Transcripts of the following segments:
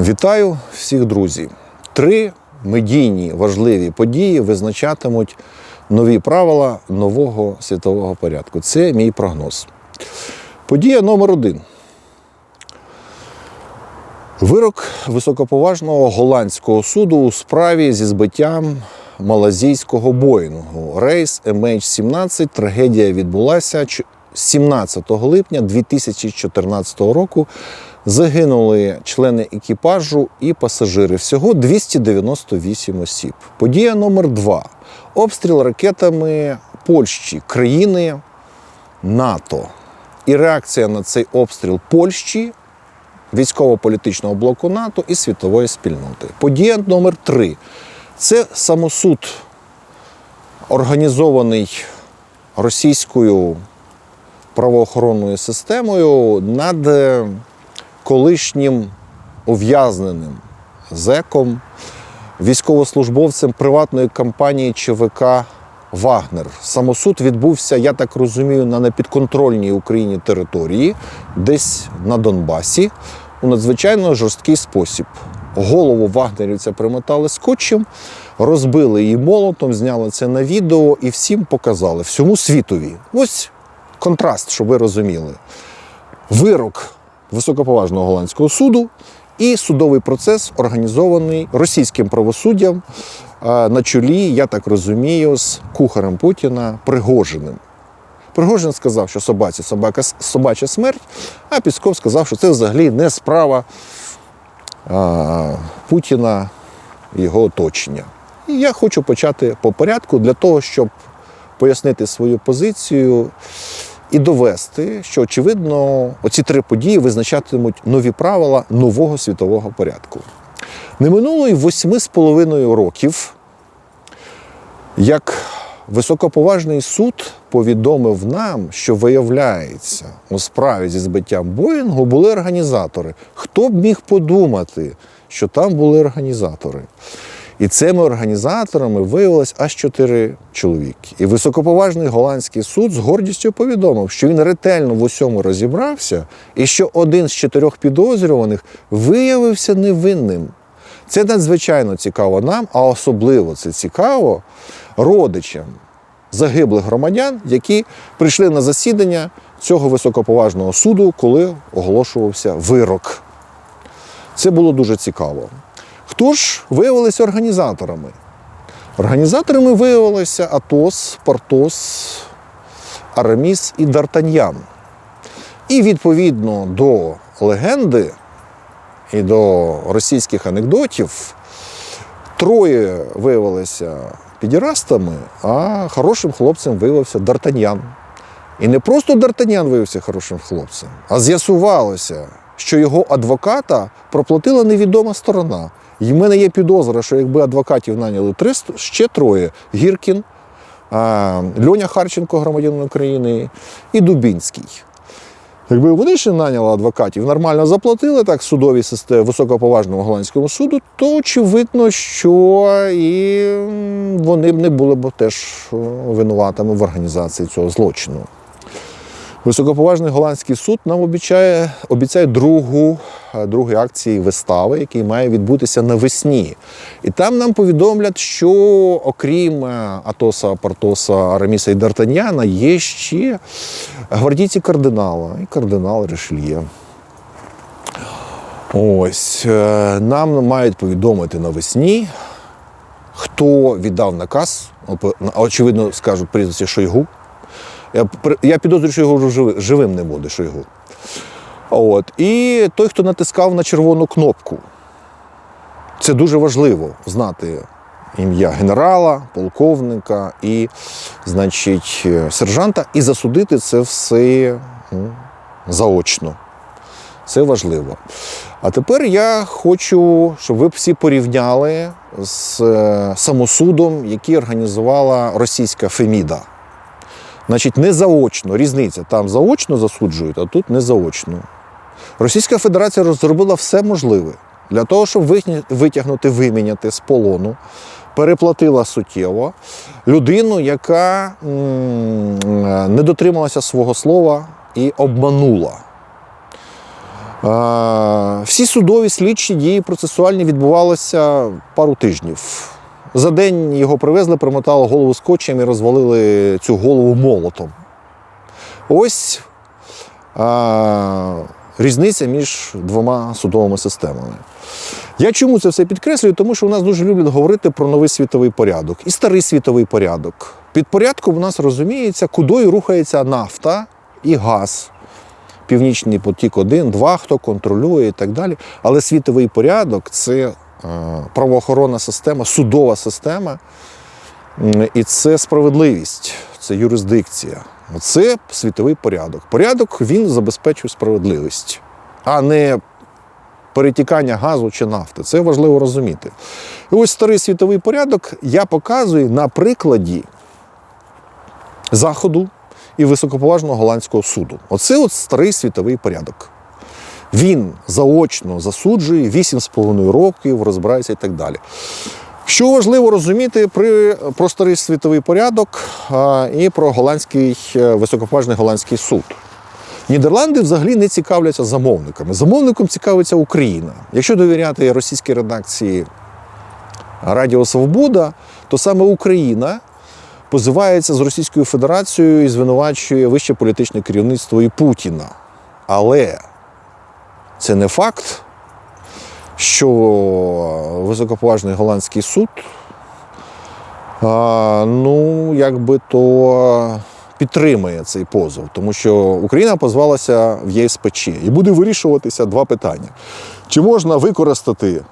Вітаю всіх друзів. Три медійні важливі події визначатимуть нові правила нового світового порядку. Це мій прогноз. Подія номер один. Вирок високоповажного голландського суду у справі зі збиттям малазійського Боїнгу. Рейс MH17. Трагедія відбулася 17 липня 2014 року. Загинули члени екіпажу і пасажири. Всього 298 осіб. Подія номер два. Обстріл ракетами Польщі, країни НАТО. І реакція на цей обстріл Польщі військово-політичного блоку НАТО і світової спільноти. Подія номер три це самосуд, організований російською правоохоронною системою над е, колишнім ув'язненим зеком, військовослужбовцем приватної компанії ЧВК Вагнер. Самосуд відбувся, я так розумію, на непідконтрольній Україні території, десь на Донбасі, у надзвичайно жорсткий спосіб. Голову вагнерівця примотали скотчем, розбили її молотом, зняли це на відео і всім показали, всьому світові. Ось контраст, щоб ви розуміли. Вирок високоповажного голландського суду і судовий процес, організований російським правосуддям е, на чолі, я так розумію, з кухарем Путіна Пригожиним. Пригожин сказав, що собаці собака, собача смерть, а Пісков сказав, що це взагалі не справа а, Путіна і його оточення. І я хочу почати по порядку для того, щоб пояснити свою позицію і довести, що очевидно оці три події визначатимуть нові правила нового світового порядку. Не минуло й восьми з половиною років, як високоповажний суд повідомив нам, що виявляється, у справі зі збиттям Боїнгу були організатори. Хто б міг подумати, що там були організатори? І цими організаторами виявилось аж чотири чоловіки. І високоповажний голландський суд з гордістю повідомив, що він ретельно в усьому розібрався, і що один з чотирьох підозрюваних виявився невинним. Це надзвичайно цікаво нам, а особливо це цікаво родичам загиблих громадян, які прийшли на засідання цього високоповажного суду, коли оголошувався вирок. Це було дуже цікаво. Хто ж виявилися організаторами? Організаторами виявилися Атос, Портос, Араміс і Дартаньян. І відповідно до легенди і до російських анекдотів, троє виявилися підірастами, а хорошим хлопцем виявився Дартаньян. І не просто Дартанян виявився хорошим хлопцем, а з'ясувалося, що його адвоката проплатила невідома сторона. І в мене є підозра, що якби адвокатів наняли 300, ще троє: Гіркін, Льоня Харченко, громадянин України, і Дубінський. Якби вони ще наняли адвокатів, нормально заплатили так судовій системі високоповажному голландському суду, то очевидно, що і вони б не були б теж е, винуватими в організації цього злочину. Високоповажний голландський суд нам обіцяє, обіцяє другу, е, акції вистави, який має відбутися навесні. І там нам повідомлять, що окрім е, Атоса, Портоса, Араміса і Д'Артаньяна, є ще гвардійці кардинала і кардинал Ришельє. Ось е, нам мають повідомити навесні, хто віддав наказ. Очевидно, скажуть прізвище Шойгу. Я, підозрюю, що його вже живим не буде Шойгу. От. І той, хто натискав на червону кнопку. Це дуже важливо знати ім'я генерала, полковника і, значить, е, сержанта, і засудити це все заочно. Це важливо. А тепер я хочу, щоб ви всі порівняли з е, самосудом, який організувала російська Феміда. Значить, не заочно, різниця. Там заочно засуджують, а тут не заочно. Російська Федерація розробила все можливе для того, щоб витягнути, виміняти з полону, переплатила суттєво людину, яка не дотрималася свого слова і обманула. Всі судові слідчі дії процесуальні відбувалися пару тижнів. За день його привезли, примотали голову скотчем і розвалили цю голову молотом. Ось а, різниця між двома судовими системами. Я чому це все підкреслюю? Тому що у нас дуже люблять говорити про новий світовий порядок і старий світовий порядок. Під порядком у нас розуміється, кудою рухається нафта і газ. Північний потік 1, 2, хто контролює і так далі. Але світовий порядок це правоохоронна система, судова система, і це справедливість, це юрисдикція. Це світовий порядок. Порядок він забезпечує справедливість, а не перетікання газу чи нафти. Це важливо розуміти. І ось старий світовий порядок я показую на прикладі Заходу і високоповажного голландського суду. Оце от старий світовий порядок. Він заочно засуджує 8,5 років, розбирається і так далі. Що важливо розуміти при, про старий світовий порядок а, і про голландський е, високоповажний голландський суд. Нідерланди взагалі не цікавляться замовниками. Замовником цікавиться Україна. Якщо довіряти російській редакції Радіо Свобода, то саме Україна позивається з Російською Федерацією і звинувачує вище політичне керівництво і Путіна. Але це не факт, що високоповажний голландський суд, а, ну, якби то підтримує цей позов, тому що Україна позвалася в ЄСПЧ. І буде вирішуватися два питання: чи можна використати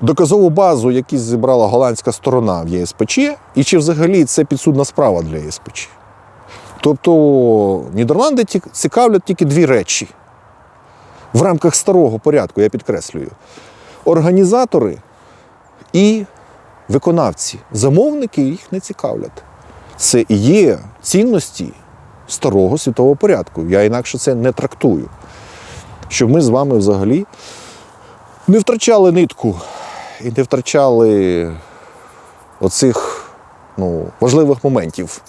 доказову базу, яку зібрала голландська сторона в ЄСПЧ, і чи взагалі це підсудна справа для ЄСПЧ? Тобто Нідерланди цікавлять тільки дві речі в рамках старого порядку, я підкреслюю. Організатори і виконавці. Замовники їх не цікавлять. Це є цінності старого світового порядку. Я інакше це не трактую. Щоб ми з вами взагалі не втрачали нитку і не втрачали оцих ну, важливих моментів,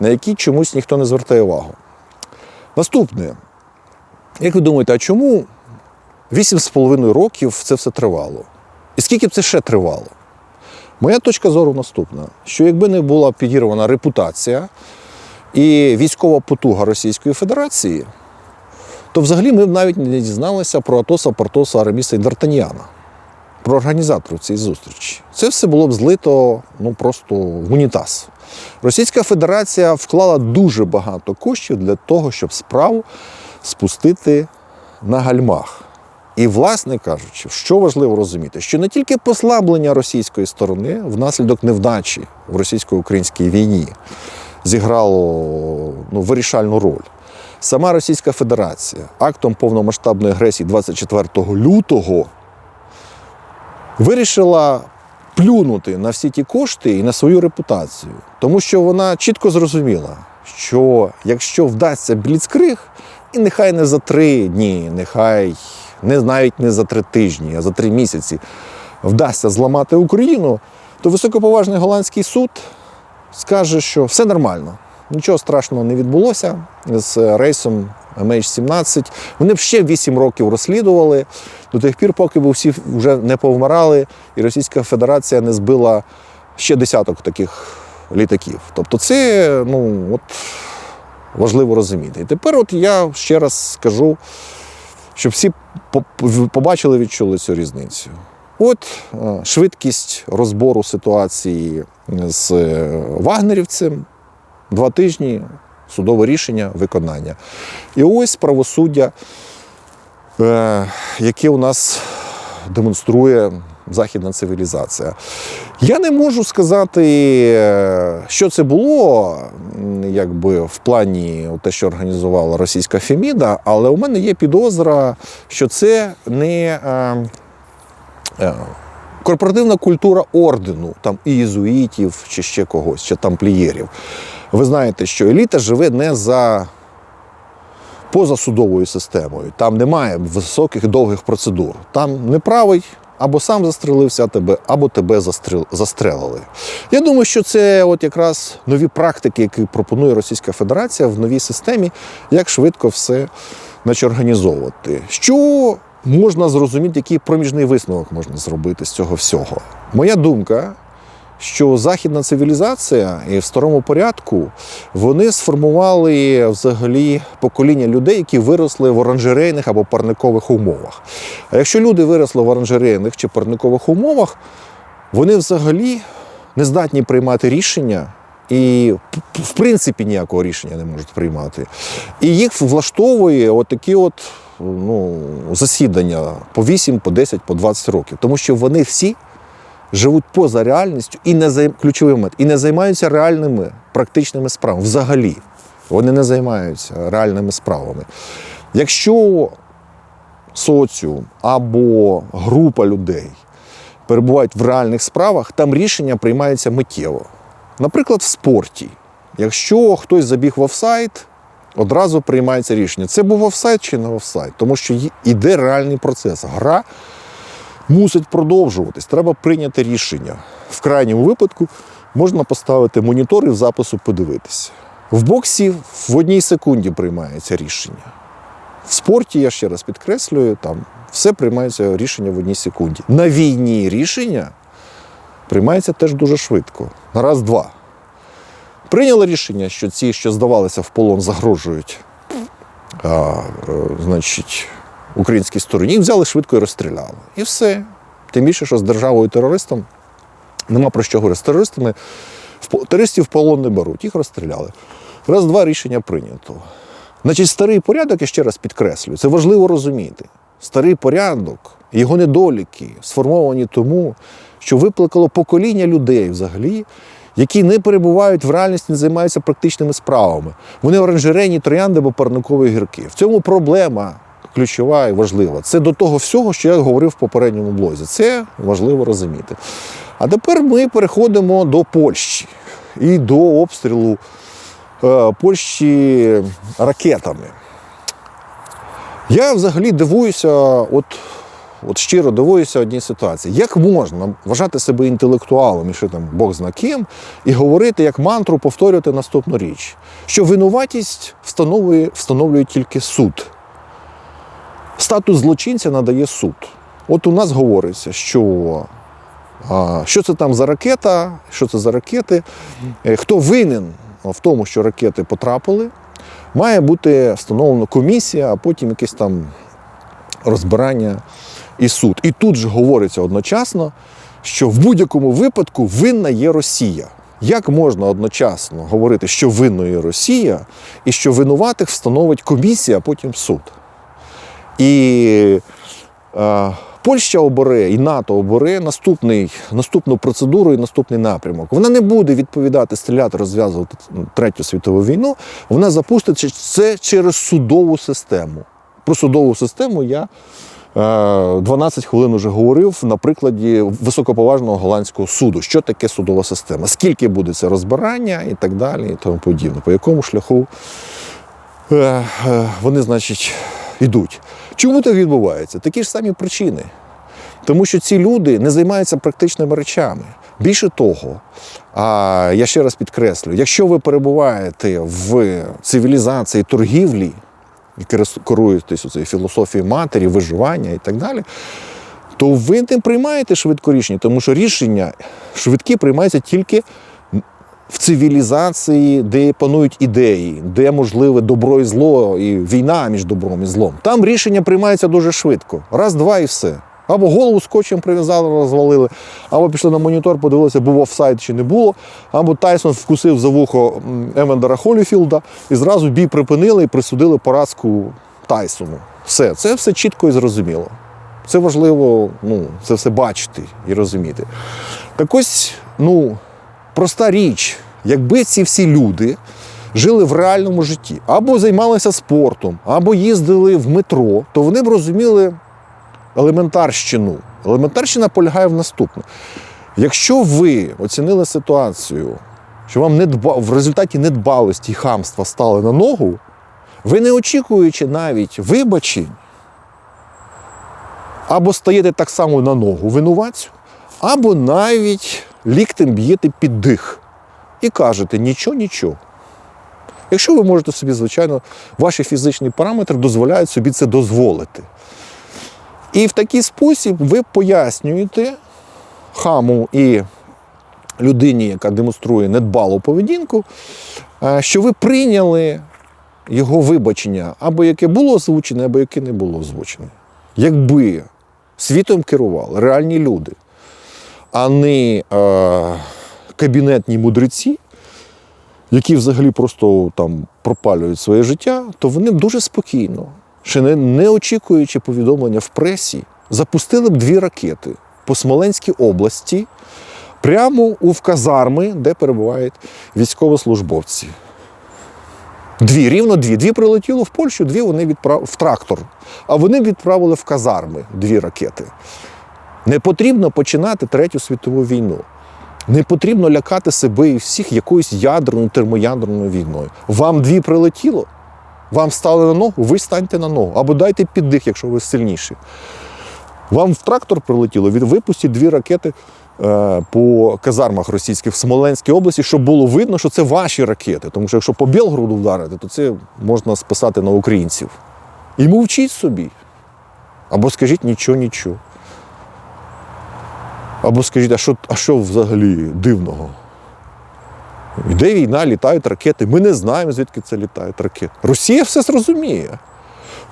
на які чомусь ніхто не звертає увагу. Наступне. Як ви думаєте, а чому 8,5 років це все тривало? І скільки б це ще тривало? Моя точка зору наступна: що якби не була підірвана репутація і військова потуга Російської Федерації, то взагалі ми б навіть не дізналися про Атоса, Портоса, Араміса і Д'Артаньяна, про організаторів цієї зустрічі. Це все було б злито ну, просто в унітаз. Російська Федерація вклала дуже багато коштів для того, щоб справу спустити на гальмах. І, власне кажучи, що важливо розуміти, що не тільки послаблення російської сторони внаслідок невдачі в російсько-українській війні зіграло ну, вирішальну роль. Сама Російська Федерація актом повномасштабної агресії 24 лютого вирішила плюнути на всі ті кошти і на свою репутацію, тому що вона чітко зрозуміла, що якщо вдасться бліцкриг, і нехай не за три дні, нехай не навіть не за три тижні, а за три місяці вдасться зламати Україну, то високоповажний голландський суд скаже, що все нормально, нічого страшного не відбулося з рейсом MH17. Вони б ще 8 років розслідували до тих пір, поки б всі вже не повмирали, і Російська Федерація не збила ще десяток таких літаків. Тобто, це ну, от, важливо розуміти. І тепер от я ще раз скажу, щоб всі по- побачили, відчули цю різницю. От е, швидкість розбору ситуації з е, вагнерівцем, два тижні, судове рішення, виконання. І ось правосуддя, е, яке у нас демонструє західна цивілізація. Я не можу сказати, е, що це було якби, в плані те, що організувала російська Феміда, але у мене є підозра, що це не. е, е, Корпоративна культура ордену, там і єзуїтів, чи ще когось, чи тамплієрів. Ви знаєте, що еліта живе не за позасудовою системою. Там немає високих довгих процедур. Там неправий або сам застрелився тебе, або тебе застрел... застрелили. Я думаю, що це от якраз нові практики, які пропонує Російська Федерація в новій системі, як швидко все наче організовувати. Що можна зрозуміти, який проміжний висновок можна зробити з цього всього? Моя думка, що західна цивілізація і в старому порядку вони сформували взагалі покоління людей, які виросли в оранжерейних або парникових умовах. А якщо люди виросли в оранжерейних чи парникових умовах, вони взагалі не здатні приймати рішення і в принципі ніякого рішення не можуть приймати. І їх влаштовує отакі от ну, засідання по 8, по 10, по 20 років. Тому що вони всі живуть поза реальністю і не займ... ключовий момент, і не займаються реальними практичними справами. Взагалі, вони не займаються реальними справами. Якщо соціум або група людей перебувають в реальних справах, там рішення приймаються миттєво. Наприклад, в спорті. Якщо хтось забіг в офсайд, одразу приймається рішення. Це був офсайд чи не офсайд, тому що й- іде реальний процес. Гра мусить продовжуватись. Треба прийняти рішення. В крайньому випадку можна поставити монітор і в запису подивитися. В боксі в одній секунді приймається рішення. В спорті, я ще раз підкреслюю, там все приймається рішення в одній секунді. На війні рішення приймається теж дуже швидко. На раз-два. Прийняли рішення, що ці, що здавалися в полон, загрожують а, е, значить, українській стороні, їх взяли швидко і розстріляли. І все. Тим більше, що з державою терористом нема про що говорити. З терористами терористів в полон не беруть, їх розстріляли. Раз-два рішення прийнято. Значить, старий порядок, я ще раз підкреслюю, це важливо розуміти. Старий порядок, його недоліки сформовані тому, що викликало покоління людей взагалі, які не перебувають в реальності, не займаються практичними справами. Вони оранжерейні троянди або парникові гірки. В цьому проблема ключова і важлива. Це до того всього, що я говорив в попередньому блозі. Це важливо розуміти. А тепер ми переходимо до Польщі і до обстрілу е, Польщі ракетами. Я взагалі дивуюся, от, от щиро дивуюся одній ситуації. Як можна вважати себе інтелектуалом, і що там Бог зна ким, і говорити як мантру, повторювати наступну річ, що винуватість встановлює, встановлює тільки суд. Статус злочинця надає суд. От у нас говориться, що що це там за ракета, що це за ракети, е, хто винен в тому, що ракети потрапили, має бути встановлена комісія, а потім якесь там розбирання і суд. І тут же говориться одночасно, що в будь-якому випадку винна є Росія. Як можна одночасно говорити, що винною є Росія, і що винуватих встановить комісія, а потім суд? І е, Польща обере і НАТО обере наступний, наступну процедуру і наступний напрямок. Вона не буде відповідати, стріляти, розв'язувати Третю світову війну. Вона запустить це через судову систему. Про судову систему я е, 12 хвилин вже говорив на прикладі високоповажного голландського суду. Що таке судова система? Скільки буде це розбирання і так далі, і тому подібне. По якому шляху е, е, вони, значить, йдуть. Чому так відбувається? Такі ж самі причини. Тому що ці люди не займаються практичними речами. Більше того, а, я ще раз підкреслюю, якщо ви перебуваєте в цивілізації торгівлі і керуєтесь цією філософією матері, виживання і так далі, то ви не приймаєте швидко рішення, тому що рішення швидкі приймаються тільки в цивілізації, де панують ідеї, де можливе добро і зло, і війна між добром і злом. Там рішення приймається дуже швидко. Раз, два і все. Або голову скотчем прив'язали, розвалили, або пішли на монітор, подивилися, був офсайд чи не було, або Тайсон вкусив за вухо Евендера Холіфілда і зразу бій припинили і присудили поразку Тайсону. Все, це все чітко і зрозуміло. Це важливо ну, це все бачити і розуміти. Так ось, ну, проста річ, якби ці всі люди жили в реальному житті, або займалися спортом, або їздили в метро, то вони б розуміли елементарщину. Елементарщина полягає в наступному. Якщо ви оцінили ситуацію, що вам недба... в результаті недбалості і хамства стали на ногу, ви не очікуючи навіть вибачень, або стаєте так само на ногу винуватцю, або навіть ліктем б'єте під дих і кажете нічого, нічого. Якщо ви можете собі, звичайно, ваші фізичні параметри дозволяють собі це дозволити. І в такий спосіб ви пояснюєте хаму і людині, яка демонструє недбалу поведінку, е, що ви прийняли його вибачення, або яке було озвучене, або яке не було озвучене. Якби світом керували реальні люди, а не е, кабінетні мудреці, які взагалі просто там пропалюють своє життя, то вони дуже спокійно, ще не, не очікуючи повідомлення в пресі, запустили б дві ракети по Смоленській області прямо у казарми, де перебувають військовослужбовці. Дві, рівно дві. Дві прилетіло в Польщу, дві вони відправили в трактор. А вони відправили в казарми дві ракети. Не потрібно починати Третю світову війну. Не потрібно лякати себе і всіх якоюсь ядерною термоядерною війною. Вам дві прилетіло, вам стали на ногу, ви станьте на ногу. Або дайте піддих, якщо ви сильніші. Вам в трактор прилетіло, випустіть дві ракети е, по казармах російських в Смоленській області, щоб було видно, що це ваші ракети. Тому що якщо по Білгороду вдарити, то це можна списати на українців. І мовчіть собі. Або скажіть нічого, нічого. Або скажіть, а що, а що взагалі дивного? Йде війна, літають ракети. Ми не знаємо, звідки це літають ракети. Росія все зрозуміє.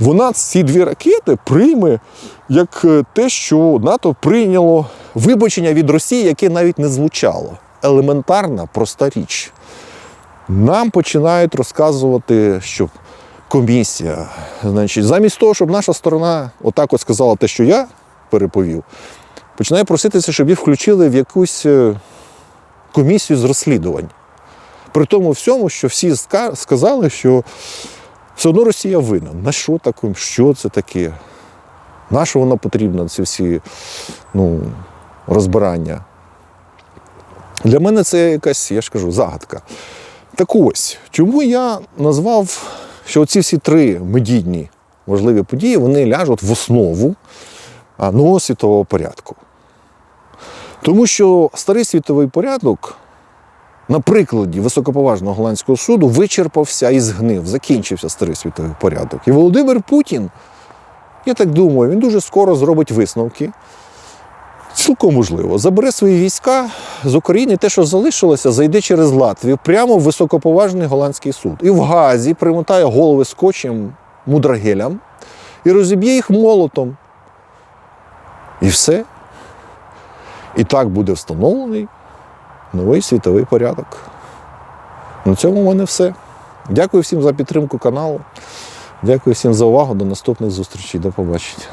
Вона ці дві ракети прийме як е, те, що НАТО прийняло вибачення від Росії, яке навіть не звучало. Елементарна, проста річ. Нам починають розказувати, що комісія, значить, замість того, щоб наша сторона отак от сказала те, що я переповів, починає проситися, щоб їх включили в якусь е, комісію з розслідувань. При тому всьому, що всі сказали, що все одно Росія винна. На що таке? Що це таке? На що вона потрібна, ці всі ну, розбирання? Для мене це якась, я ж кажу, загадка. Так ось, чому я назвав, що ці всі три медійні важливі події вони ляжуть в основу нового світового порядку. Тому що старий світовий порядок на прикладі високоповажного голландського суду вичерпався і згнив, закінчився старий світовий порядок. І Володимир Путін, я так думаю, він дуже скоро зробить висновки. Цілком можливо, забере свої війська з України, те, що залишилося, зайде через Латвію прямо в високоповажний голландський суд. І в Газі примотає голови скотчем мудрагелям і розіб'є їх молотом. І все. І так буде встановлений новий світовий порядок. На цьому в мене все. Дякую всім за підтримку каналу. Дякую всім за увагу. До наступних зустрічей. До побачення.